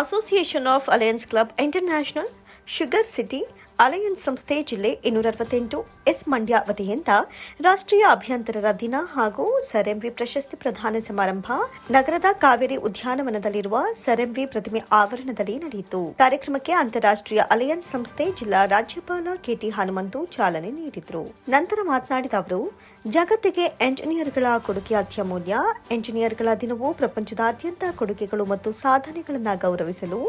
Association of Alliance Club International Sugar City Alliance ಸಂಸ್ಥೆ ಜಿಲ್ಲೆ ಇನ್ನೂರ ಅರವತ್ತೆಂಟು ಎಸ್ ಮಂಡ್ಯ ವತಿಯಿಂದ ರಾಷ್ಟ್ರೀಯ ಅಭಿಯಂತರರ ದಿನ ಹಾಗೂ ಸರ್ ಎಂವಿ ಪ್ರಶಸ್ತಿ ಪ್ರದಾನ ಸಮಾರಂಭ ನಗರದ ಕಾವೇರಿ ಉದ್ಯಾನವನದಲ್ಲಿರುವ ಸರ್ ಎಂವಿ ಪ್ರತಿಮೆ ಆವರಣದಲ್ಲಿ ನಡೆಯಿತು. ಕಾರ್ಯಕ್ರಮಕ್ಕೆ ಅಂತಾರಾಷ್ಟ್ರೀಯ ಅಲಯನ್ಸ್ ಸಂಸ್ಥೆ ಜಿಲ್ಲಾ ರಾಜ್ಯಪಾಲ ಕೆಟಿ ಹನುಮಂತು ಚಾಲನೆ ನೀಡಿದರು. ನಂತರ ಮಾತನಾಡಿದ ಅವರು, ಜಗತ್ತಿಗೆ ಎಂಜಿನಿಯರ್ಗಳ ಕೊಡುಗೆ ಅತ್ಯಮೂಲ್ಯ. ಎಂಜಿನಿಯರ್ಗಳ ದಿನವು ಪ್ರಪಂಚದಾದ್ಯಂತ ಕೊಡುಗೆಗಳು ಮತ್ತು ಸಾಧನೆಗಳನ್ನು ಗೌರವಿಸಲು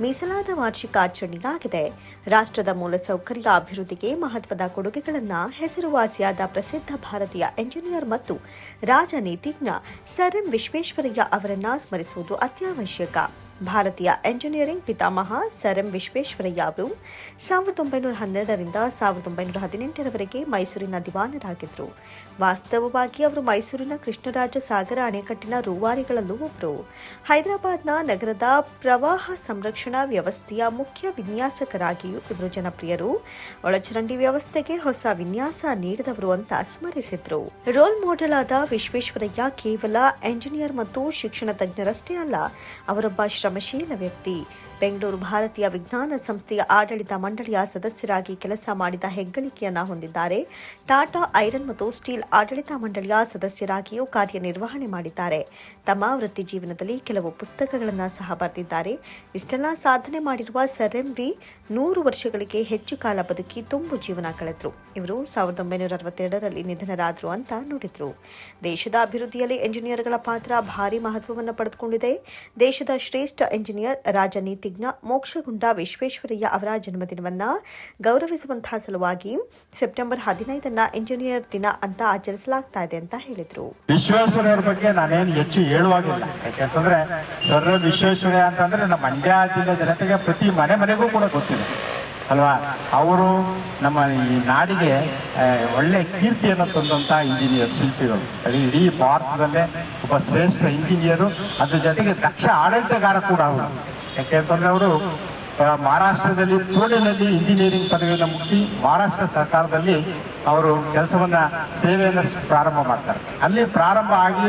ಮೀಸಲಾದ ವಾರ್ಷಿಕ ಆಚರಣೆಯಾಗಿದೆ. ರಾಷ್ಟ್ರದ ಮೂಲಸೌಕರ್ಯ ಅಭಿವೃದ್ಧಿಗೆ ಮಹತ್ವದ ಕೊಡುಗೆಗಳನ್ನು ಹೆಸರುವಾಸಿಯಾದ ಪ್ರಸಿದ್ಧ ಭಾರತೀಯ ಎಂಜಿನಿಯರ್ ಮತ್ತು ರಾಜನೀತಿಜ್ಞ ಸರ್ ಎಂ ವಿಶ್ವೇಶ್ವರಯ್ಯ ಅವರನ್ನ ಸ್ಮರಿಸುವುದು ಅತ್ಯವಶ್ಯಕ. ಭಾರತೀಯ ಎಂಜಿನಿಯರಿಂಗ್ ಪಿತಾಮಹ ಸರ್ ಎಂ ವಿಶ್ವೇಶ್ವರಯ್ಯ ಅವರು ಸಾವಿರದ ಒಂಬೈನೂರ ಹನ್ನೆರಡರಿಂದ ಸಾವಿರದ ಒಂಬೈನೂರ ಹದಿನೆಂಟರವರೆಗೆ ಮೈಸೂರಿನ ದಿವಾನರಾಗಿದ್ದರು. ವಾಸ್ತವವಾಗಿ ಅವರು ಮೈಸೂರಿನ ಕೃಷ್ಣರಾಜ ಸಾಗರ ಅಣೆಕಟ್ಟಿನ ರೂವಾರಿಗಳಲ್ಲೂ ಒಬ್ಬರು ಹೈದರಾಬಾದ್ನ ನಗರದ ಪ್ರವಾಹ ಸಂರಕ್ಷಣಾ ವ್ಯವಸ್ಥೆಯ ಮುಖ್ಯ ವಿನ್ಯಾಸಕರಾಗಿಯೂ ಇವರು ಜನಪ್ರಿಯರು. ಒಳಚರಂಡಿ ವ್ಯವಸ್ಥೆಗೆ ಹೊಸ ವಿನ್ಯಾಸ ನೀಡಿದವರು ಅಂತ ಸ್ಮರಿಸಿದ್ರು. ರೋಲ್ ಮಾಡೆಲ್ ಆದ ವಿಶ್ವೇಶ್ವರಯ್ಯ ಕೇವಲ ಎಂಜಿನಿಯರ್ ಮತ್ತು ಶಿಕ್ಷಣ ತಜ್ಞರಷ್ಟೇ ಅಲ್ಲ, ಅವರೊಬ್ಬ ಶ್ರಮಶೀಲ ವ್ಯಕ್ತಿ. ಬೆಂಗಳೂರು ಭಾರತೀಯ ವಿಜ್ಞಾನ ಸಂಸ್ಥೆಯ ಆಡಳಿತ ಮಂಡಳಿಯ ಸದಸ್ಯರಾಗಿ ಕೆಲಸ ಮಾಡಿದ ಹೆಗ್ಗಳಿಕೆಯನ್ನ ಹೊಂದಿದ್ದಾರೆ. ಟಾಟಾ ಐರನ್ ಮತ್ತು ಸ್ಟೀಲ್ ಆಡಳಿತ ಮಂಡಳಿಯ ಸದಸ್ಯರಾಗಿಯೂ ಕಾರ್ಯನಿರ್ವಹಣೆ ಮಾಡಿದ್ದಾರೆ. ತಮ್ಮ ವೃತ್ತಿ ಜೀವನದಲ್ಲಿ ಕೆಲವು ಪುಸ್ತಕಗಳನ್ನು ಸಹ ಬರೆದಿದ್ದಾರೆ. ಇಷ್ಟೆಲ್ಲ ಸಾಧನೆ ಮಾಡಿರುವ ಸರ್ ಎಂ ವಿ. ನೂರು ವರ್ಷಗಳಿಗೆ ಹೆಚ್ಚು ಕಾಲ ಬದುಕಿ ತುಂಬು ಜೀವನ ಕಳೆದ್ರು. ಇವರು ಸಾವಿರದ ಒಂಬೈನೂರ ಅರವತ್ತೆರಡರಲ್ಲಿ ನಿಧನರಾದರು ಅಂತ ನುಡಿದ್ರು. ದೇಶದ ಅಭಿವೃದ್ಧಿಯಲ್ಲಿ ಎಂಜಿನಿಯರ್ಗಳ ಪಾತ್ರ ಭಾರಿ ಮಹತ್ವವನ್ನು ಪಡೆದುಕೊಂಡಿದೆ. ದೇಶದ ಶ್ರೇಷ್ಠ ಎಂಜಿನಿಯರ್, ರಾಜನೀತಿಜ್ಞ ಮೋಕ್ಷಗುಂಡ ವಿಶ್ವೇಶ್ವರಯ್ಯ ಅವರ ಜನ್ಮದಿನವನ್ನ ಗೌರವಿಸುವಂತಹ ಸಲುವಾಗಿ ಸೆಪ್ಟೆಂಬರ್ ಹದಿನೈದನ್ನ ಇಂಜಿನಿಯರ್ ದಿನ ಅಂತ ಆಚರಿಸಲಾಗ್ತಾ ಇದೆ ಅಂತ ಹೇಳಿದ್ರು. ವಿಶ್ವೇಶ್ವರಯ್ಯರ ಬಗ್ಗೆ ನಾನೇನು ಹೆಚ್ಚು ಹೇಳುವಾಗಿಲ್ಲ. ಯಾಕೆಂತಂದ್ರೆ ಸರ್ ವಿಶ್ವೇಶ್ವರಯ್ಯ ಅಂತಂದ್ರೆ ನಮ್ಮ ಮಂಡ್ಯ ಜಿಲ್ಲೆ ಜನತೆಗೆ ಪ್ರತಿ ಮನೆ ಮನೆಗೂ ಕೂಡ ಗೊತ್ತಿದೆ. ಅಲ್ವಾ? ಅವರು ನಮ್ಮ ಈ ನಾಡಿಗೆ ಒಳ್ಳೆ ಕೀರ್ತಿಯನ್ನು ತಂದಂತ ಇಂಜಿನಿಯರ್ ಶಿಲ್ಪಿಗಳು. ಅದೇ ಇಡೀ ಭಾರತದಲ್ಲೇ ಒಬ್ಬ ಶ್ರೇಷ್ಠ ಇಂಜಿನಿಯರು ಅದ್ರ ಜೊತೆಗೆ ದಕ್ಷ ಆಡಳಿತಗಾರ ಕೂಡ ಅವರು. ಯಾಕೆಂತಂದ್ರೆ ಅವರು ಮಹಾರಾಷ್ಟ್ರದಲ್ಲಿ ಪುಣೆನಲ್ಲಿ ಇಂಜಿನಿಯರಿಂಗ್ ಪದವಿಯನ್ನು ಮುಗಿಸಿ ಮಹಾರಾಷ್ಟ್ರ ಸರ್ಕಾರದಲ್ಲಿ ಅವರು ಕೆಲಸವನ್ನ, ಸೇವೆಯನ್ನು ಪ್ರಾರಂಭ ಮಾಡ್ತಾರೆ. ಅಲ್ಲಿ ಪ್ರಾರಂಭ ಆಗಿ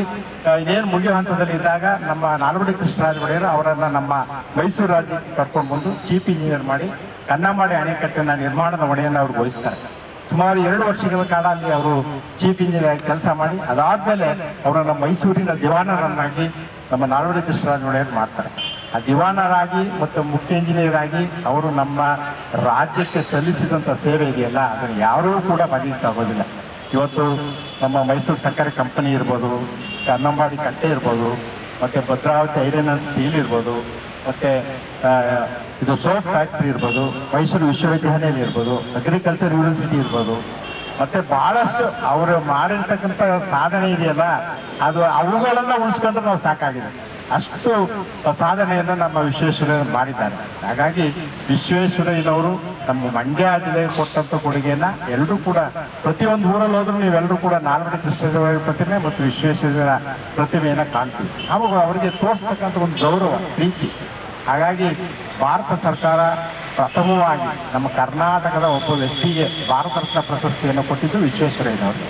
ಇನ್ನೇನು ಮುಗಿಯೋ ಹಂತದಲ್ಲಿ ಇದ್ದಾಗ ನಮ್ಮ ನಾಲ್ವಡಿ ಕೃಷ್ಣರಾಜ ಒಡೆಯರು ಅವರನ್ನ ನಮ್ಮ ಮೈಸೂರು ರಾಜ್ಯಕ್ಕೆ ಕರ್ಕೊಂಡು ಬಂದು ಚೀಫ್ ಇಂಜಿನಿಯರ್ ಮಾಡಿ ಕನ್ನಂಬಾಡಿ ಅಣೆಕಟ್ಟಿನ ನಿರ್ಮಾಣದ ಹೊಣೆಯನ್ನು ಅವರು ವಹಿಸ್ತಾರೆ. ಸುಮಾರು ಎರಡು ವರ್ಷಗಳ ಕಾಲ ಅಲ್ಲಿ ಅವರು ಚೀಫ್ ಇಂಜಿನಿಯರ್ ಆಗಿ ಕೆಲಸ ಮಾಡಿ, ಅದಾದ್ಮೇಲೆ ಅವರನ್ನ ಮೈಸೂರಿನ ದಿವಾನರನ್ನಾಗಿ ನಮ್ಮ ನಾಲ್ವಡಿ ಕೃಷ್ಣರಾಜ ಒಡೆಯರ್ ಮಾಡ್ತಾರೆ. ಆ ದಿವಾನರಾಗಿ ಮತ್ತು ಮುಖ್ಯ ಇಂಜಿನಿಯರ್ ಆಗಿ ಅವರು ನಮ್ಮ ರಾಜ್ಯಕ್ಕೆ ಸಲ್ಲಿಸಿದಂಥ ಸೇವೆ ಇದೆಯಲ್ಲ, ಅದನ್ನು ಯಾರೂ ಕೂಡ ಬರೀಲಿಕ್ಕೆ ಆಗೋದಿಲ್ಲ ಇವತ್ತು ನಮ್ಮ ಮೈಸೂರು ಸಕ್ಕರೆ ಕಂಪನಿ ಇರ್ಬೋದು, ಕನ್ನಂಬಾಡಿ ಕಟ್ಟೆ ಇರ್ಬೋದು, ಮತ್ತು ಭದ್ರಾವತಿ ಐರನ್ ಅಂಡ್ ಸ್ಟೀಲ್ ಇರ್ಬೋದು ಮತ್ತು ಇದು ಸೋಪ್ ಫ್ಯಾಕ್ಟ್ರಿ ಇರ್ಬೋದು, ಮೈಸೂರು ವಿಶ್ವವಿದ್ಯಾಲಯ ಇರ್ಬೋದು ಅಗ್ರಿಕಲ್ಚರ್ ಯೂನಿವರ್ಸಿಟಿ ಇರ್ಬೋದು. ಮತ್ತೆ ಬಹಳಷ್ಟು ಅವರು ಮಾಡಿರ್ತಕ್ಕಂಥ ಸಾಧನೆ ಇದೆಯಲ್ಲ, ಅದು ಅವುಗಳನ್ನ ಉಳಿಸ್ಕೊಂಡ್ರೆ ನಾವು ಸಾಕಾಗಿದೆ ಅಷ್ಟು ಸಾಧನೆಯನ್ನು ನಮ್ಮ ವಿಶ್ವೇಶ್ವರಯ್ಯ ಮಾಡಿದ್ದಾರೆ. ಹಾಗಾಗಿ ವಿಶ್ವೇಶ್ವರಯ್ಯನವರು ನಮ್ಮ ಮಂಡ್ಯ ಜಿಲ್ಲೆಗೆ ಕೊಟ್ಟಂತ ಕೊಡುಗೆಯನ್ನ ಎಲ್ಲರೂ ಕೂಡ ಪ್ರತಿಯೊಂದು ಊರಲ್ಲಿ ಹೋದ್ರೂ ನೀವೆಲ್ಲರೂ ಕೂಡ ನಾಲ್ವಡಿ ಕೃಷ್ಣದೇವರ ಪ್ರತಿಮೆ ಮತ್ತು ವಿಶ್ವೇಶ್ವರಯ್ಯನ ಪ್ರತಿಮೆಯನ್ನ ಕಾಣ್ತೀವಿ. ಅವಾಗ ಅವರಿಗೆ ತೋರಿಸ್ತಕ್ಕಂಥ ಒಂದು ಗೌರವ, ಪ್ರೀತಿ. ಹಾಗಾಗಿ ಭಾರತ ಸರ್ಕಾರ ಪ್ರಥಮವಾಗಿ ನಮ್ಮ ಕರ್ನಾಟಕದ ಒಬ್ಬ ವ್ಯಕ್ತಿಗೆ ಭಾರತ ರತ್ನ ಪ್ರಶಸ್ತಿಯನ್ನು ಕೊಟ್ಟಿದ್ದು ವಿಶ್ವೇಶ್ವರಯ್ಯನವರು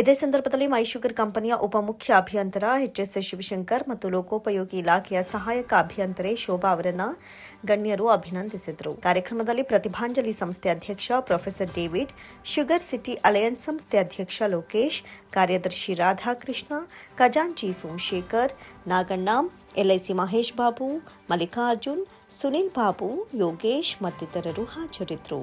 ಇದೇ ಸಂದರ್ಭದಲ್ಲಿ ಮೈಶುಗರ್ ಕಂಪನಿಯ ಉಪಮುಖ್ಯ ಅಭಿಯಂತರ ಎಚ್ಎಸ್ ಶಿವಶಂಕರ್ ಮತ್ತು ಲೋಕೋಪಯೋಗಿ ಇಲಾಖೆಯ ಸಹಾಯಕ ಅಭಿಯಂತರೆ ಶೋಭಾ ಅವರನ್ನು ಗಣ್ಯರು ಅಭಿನಂದಿಸಿದರು. ಕಾರ್ಯಕ್ರಮದಲ್ಲಿ ಪ್ರತಿಭಾಂಜಲಿ ಸಂಸ್ಥೆ ಅಧ್ಯಕ್ಷ professor David, Sugar City Alliance ಸಂಸ್ಥೆ ಅಧ್ಯಕ್ಷ ಲೋಕೇಶ್, ಕಾರ್ಯದರ್ಶಿ ರಾಧಾಕೃಷ್ಣ, ಖಜಾಂಚಿ ಸೋಮಶೇಖರ್, ನಾಗಣ್ಣ, ಎಲ್ಐಸಿ ಮಹೇಶ್ ಬಾಬು, ಮಲ್ಲಿಕಾರ್ಜುನ್, ಸುನಿಲ್ ಬಾಬು, ಯೋಗೇಶ್ ಮತ್ತಿತರರು ಹಾಜರಿದ್ದರು.